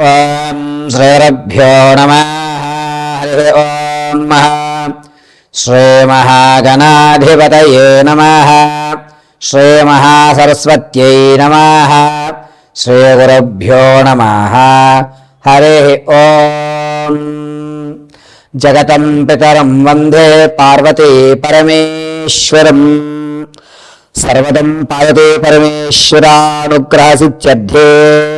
ఓం శ్రీరభ్యో నమ. హరి ఓం శ్రీమహాగణాధిపతయే నమ. శ్రీమహాసరస్వత్యై నమ. శ్రీగురుభ్యో నమ. హరి ఓం. జగతం పితరం వందే పార్వతీ పరమేశ్వరం. సర్వదం పార్వతీ పరమేశ్వరానుగ్రహసిత్యర్థే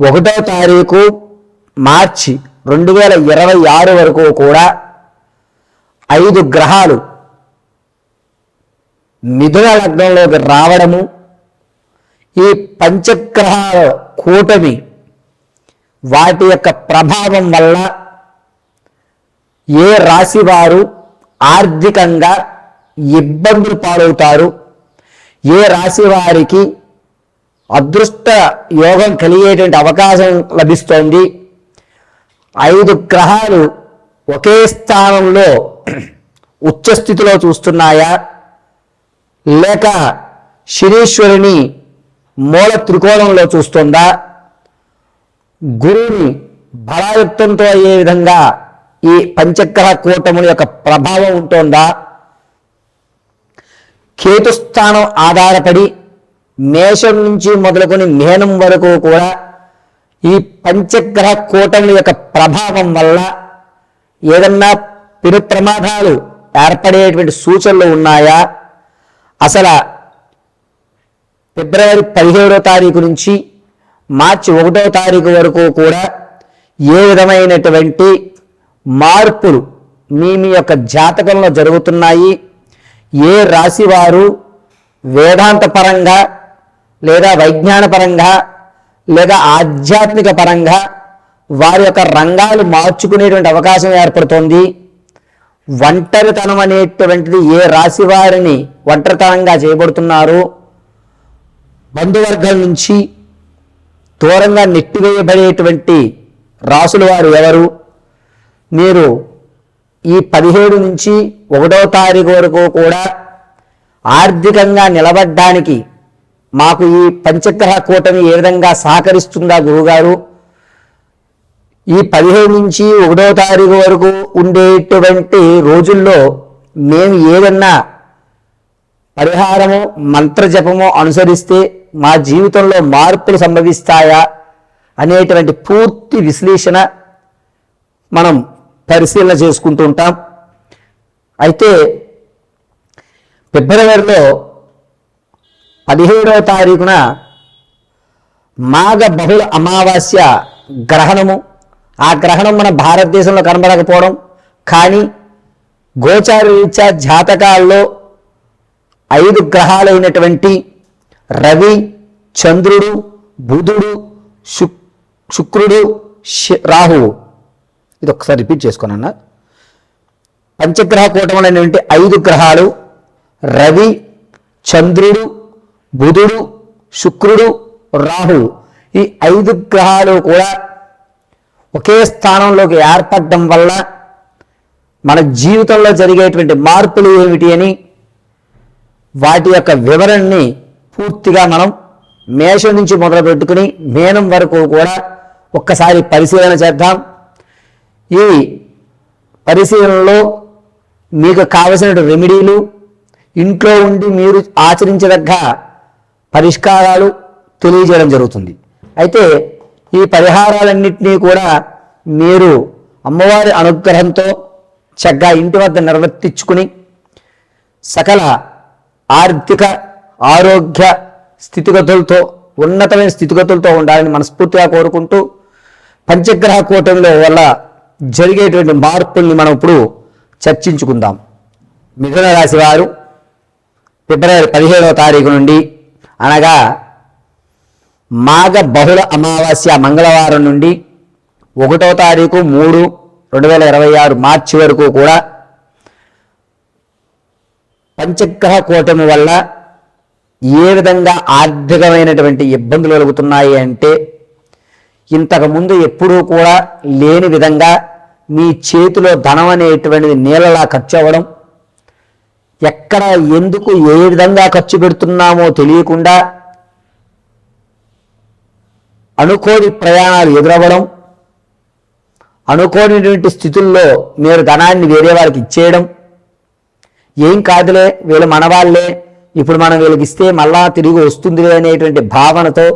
ఒకటో తారీఖు మార్చి రెండు వేల ఇరవై ఆరు వరకు కూడా ఐదు గ్రహాలు మిథున లగ్నంలోకి రావడము ఈ పంచగ్రహాల కూటమి వాటి యొక్క ప్రభావం వల్ల ఏ రాశి వారు ఆర్థికంగా ఇబ్బందులు పాలవుతారు ఏ రాశి వారికి అదృష్ట యోగం కలిగేటువంటి అవకాశం లభిస్తోంది. ఐదు గ్రహాలు ఒకే స్థానంలో ఉచ్చస్థితిలో చూస్తున్నాయా? లేక శనీశ్వరుని మూల త్రికోణంలో చూస్తుందా? గురువుని బలాయుక్తంతో అయ్యే విధంగా ఈ పంచగ్రహ కూటముల యొక్క ప్రభావం ఉంటుందా? కేతుస్థానం ఆధారపడి మేషం నుంచి మొదలుకొని మేనం వరకు కూడా ఈ పంచగ్రహ కూటమి యొక్క ప్రభావం వల్ల ఏదన్నా పెను ప్రమాదాలు ఏర్పడేటువంటి సూచనలు ఉన్నాయా? అసలు ఫిబ్రవరి పదిహేడో తారీఖు నుంచి మార్చి ఒకటో తారీఖు వరకు కూడా ఏ విధమైనటువంటి మార్పులు మీ మీ యొక్క జాతకంలో జరుగుతున్నాయి? ఏ రాశి వారు వేదాంత పరంగా లేదా వైజ్ఞాన పరంగా లేదా ఆధ్యాత్మిక పరంగా వారి యొక్క రంగాలు మార్చుకునేటువంటి అవకాశం ఏర్పడుతోంది. ఒంటరితనం అనేటువంటిది ఏ రాశి వారిని ఒంటరితనంగా చేయబడుతున్నారు? బంధువర్గం నుంచి దూరంగా నెట్టివేయబడేటువంటి రాసుల వారు ఎవరు? మీరు ఈ పదిహేడు నుంచి ఒకటో తారీఖు వరకు కూడా ఆర్థికంగా నిలబడ్డానికి మాకు ఈ పంచగ్రహ కూటమి ఏ విధంగా సహకరిస్తుందా గురుగారు ఈ పదిహేను నుంచి ఒకటో తారీఖు వరకు ఉండేటువంటి రోజుల్లో మేము ఏదన్నా పరిహారము మంత్రజపము అనుసరిస్తే మా జీవితంలో మార్పులు సంభవిస్తాయా అనేటువంటి పూర్తి విశ్లేషణ మనం పరిశీలన చేసుకుంటూ ఉంటాం. అయితే ఫిబ్రవరిలో పదిహేడవ తారీఖున మాఘ బహుళ అమావాస్య గ్రహణము. ఆ గ్రహణం మన భారతదేశంలో కనబడకపోవడం. కానీ గోచార రీత్యా జాతకాల్లో ఐదు గ్రహాలైనటువంటి రవి చంద్రుడు బుధుడు శుక్ శుక్రుడు శ- రాహువు. ఇది ఒకసారి రిపీట్ చేసుకున్నాను పంచగ్రహ కూటములైనటువంటి ఐదు గ్రహాలు రవి చంద్రుడు బుధుడు శుక్రుడు రాహువు ఈ ఐదు గ్రహాలు కూడా ఒకే స్థానంలోకి ఏర్పడడం వల్ల మన జీవితంలో జరిగేటువంటి మార్పులు ఏమిటి అని వాటి యొక్క వివరణని పూర్తిగా మనం మేషం నుంచి మొదలు పెట్టుకుని మేనం వరకు కూడా ఒక్కసారి పరిశీలన చేద్దాం. ఈ పరిశీలనలో మీకు కావలసిన రెమెడీలు ఇంట్లో ఉండి మీరు ఆచరించదగ్గ పరిష్కారాలు తెలియజేయడం జరుగుతుంది. అయితే ఈ పరిహారాలన్నింటినీ కూడా మీరు అమ్మవారి అనుగ్రహంతో చక్కగా ఇంటి వద్ద నిర్వర్తించుకుని సకల ఆర్థిక ఆరోగ్య స్థితిగతులతో ఉన్నతమైన స్థితిగతులతో ఉండాలని మనస్ఫూర్తిగా కోరుకుంటూ పంచగ్రహ కూటమిలో వల్ల జరిగేటువంటి మార్పుల్ని మనం ఇప్పుడు చర్చించుకుందాం. మిథున రాశి వారు ఫిబ్రవరి పదిహేడవ తారీఖు నుండి అనగా మాఘ బహుళ అమావాస్య మంగళవారం నుండి ఒకటో తారీఖు మూడు రెండు వేల ఇరవై ఆరు మార్చి వరకు కూడా పంచగ్రహ కూటమి వల్ల ఏ విధంగా ఆర్థికమైనటువంటి ఇబ్బందులు కలుగుతున్నాయి అంటే ఇంతకుముందు ఎప్పుడూ కూడా లేని విధంగా మీ చేతిలో ధనం అనేటువంటిది నీళ్ళలా ఖర్చు అవ్వడం ఎక్కడ ఎందుకు ఏ విధంగా ఖర్చు పెడుతున్నామో తెలియకుండా అనుకోని ప్రయాణాలు ఎదురవ్వడం అనుకోనిటువంటి స్థితుల్లో మీరు ధనాన్ని వేరే వారికి ఇచ్చేయడం ఏం కాదులే వీళ్ళు మనవాళ్ళే ఇప్పుడు మనం వీళ్ళకి ఇస్తే మళ్ళా తిరిగి వస్తుంది అనేటువంటి భావనతో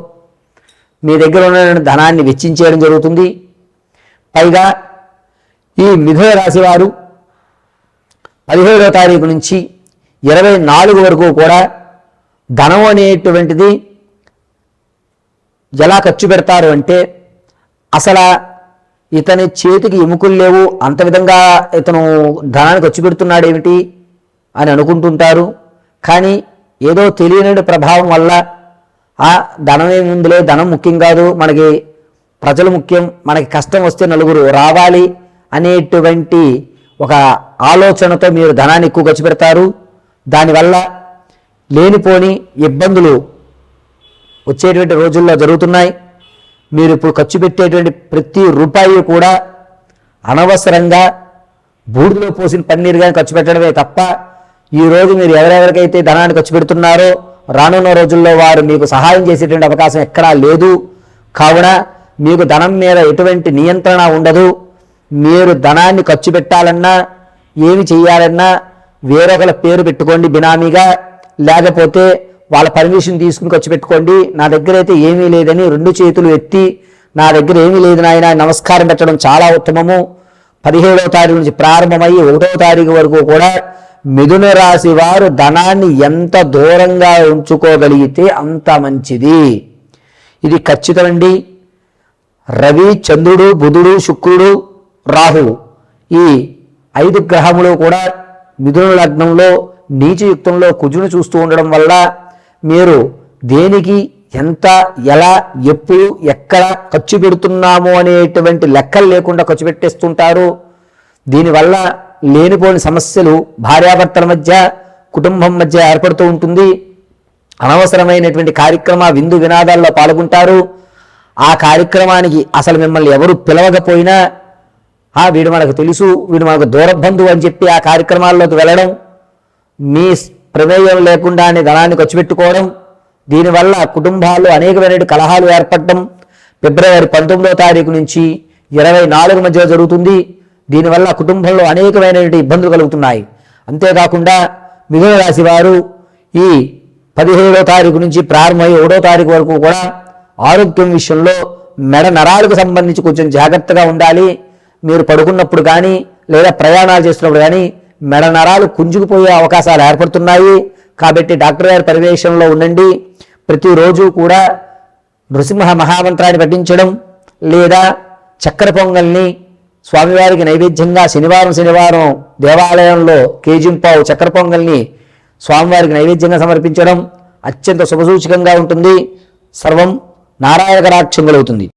మీ దగ్గర ఉన్న ధనాన్ని వెచ్చించేయడం జరుగుతుంది. పైగా ఈ మిథున రాశి వారు పదిహేడవ తారీఖు నుంచి ఇరవై నాలుగు వరకు కూడా ధనం అనేటువంటిది ఎలా ఖర్చు పెడతారు అంటే అసలు ఇతని చేతికి ఎముకలు లేవు అంత విధంగా ఇతను ధనాన్ని ఖర్చు పెడుతున్నాడు ఏమిటి అని అనుకుంటుంటారు. కానీ ఏదో తెలియని ప్రభావం వల్ల ఆ ధనం ఏముందిలే ధనం ముఖ్యం కాదు మనకి ప్రజలు ముఖ్యం మనకి కష్టం వస్తే నలుగురు రావాలి అనేటువంటి ఒక ఆలోచనతో మీరు ధనాన్ని ఎక్కువ ఖర్చు పెడతారు. దానివల్ల లేనిపోని ఇబ్బందులు వచ్చేటువంటి రోజుల్లో జరుగుతున్నాయి. మీరు ఇప్పుడు ఖర్చు పెట్టేటువంటి ప్రతి రూపాయి కూడా అనవసరంగా బూడిదలో పోసిన పన్నీరుగా ఖర్చు పెట్టడమే తప్ప ఈ రోజు మీరు ఎవరెవరికైతే ధనాన్ని ఖర్చు పెడుతున్నారో రానున్న రోజుల్లో వారు మీకు సహాయం చేసేటువంటి అవకాశం ఎక్కడా లేదు. కావున మీకు ధనం మీద ఎటువంటి నియంత్రణ ఉండదు. మీరు ధనాన్ని ఖర్చు పెట్టాలన్నా ఏమి చేయాలన్నా వేరొకల పేరు పెట్టుకోండి బినామీగా. లేకపోతే వాళ్ళ పర్మిషన్ తీసుకుని ఖర్చు పెట్టుకోండి. నా దగ్గర అయితే ఏమీ లేదని రెండు చేతులు ఎత్తి నా దగ్గర ఏమీ లేదు నాయన నమస్కారం పెట్టడం చాలా ఉత్తమము. పదిహేడవ తారీఖు నుంచి ప్రారంభమయ్యి ఒకటవ తారీఖు వరకు కూడా మిథున రాశి వారు ధనాన్ని ఎంత దూరంగా ఉంచుకోగలిగితే అంత మంచిది. ఇది ఖచ్చితమండి రవి చంద్రుడు బుధుడు శుక్రుడు రాహు ఈ ఐదు గ్రహములు కూడా మిథున లగ్నంలో నీచయుక్తంలో కుజును చూస్తూ ఉండడం వల్ల మీరు దేనికి ఎంత ఎలా ఎప్పుడు ఎక్కడ ఖర్చు పెడుతున్నాము అనేటువంటి లెక్కలు లేకుండా ఖర్చు పెట్టేస్తుంటారు. దీనివల్ల లేనిపోని సమస్యలు భార్యాభర్తల మధ్య కుటుంబం మధ్య ఏర్పడుతూ ఉంటుంది. అనవసరమైనటువంటి కార్యక్రమ విందు వినాదాల్లో పాల్గొంటారు. ఆ కార్యక్రమానికి అసలు మిమ్మల్ని ఎవరు పిలవకపోయినా ఆ వీడు మనకు తెలుసు వీడు మనకు దూరబంధువు అని చెప్పి ఆ కార్యక్రమాల్లోకి వెళ్ళడం మీ ప్రమేయం లేకుండానే ధనాన్ని ఖర్చు పెట్టుకోవడం దీనివల్ల కుటుంబాల్లో అనేకమైన కలహాలు ఏర్పడటం ఫిబ్రవరి పంతొమ్మిదవ తారీఖు నుంచి ఇరవై నాలుగు మధ్య జరుగుతుంది. దీనివల్ల కుటుంబంలో అనేకమైనటువంటి ఇబ్బందులు కలుగుతున్నాయి. అంతేకాకుండా మిథున రాశి వారు ఈ పదిహేడో తారీఖు నుంచి ప్రారంభమై ఒకటో తారీఖు వరకు కూడా ఆరోగ్యం విషయంలో మెడ నరాలకు సంబంధించి కొంచెం జాగ్రత్తగా ఉండాలి. మీరు పడుకున్నప్పుడు కానీ లేదా ప్రయాణాలు చేస్తున్నప్పుడు కానీ మెడ నరాలు కుంజుకుపోయే అవకాశాలు ఏర్పడుతున్నాయి. కాబట్టి డాక్టర్ గారి పర్యవేక్షణలో ఉండండి. ప్రతిరోజు కూడా నృసింహ మహామంత్రాన్ని పఠించడం లేదా చక్కెర పొంగల్ని స్వామివారికి నైవేద్యంగా శనివారం శనివారం దేవాలయంలో కేజింపావు చక్కెర పొంగల్ని స్వామివారికి నైవేద్యంగా సమర్పించడం అత్యంత శుభసూచకంగా ఉంటుంది. సర్వం నారాయణ కలుగుతుంది.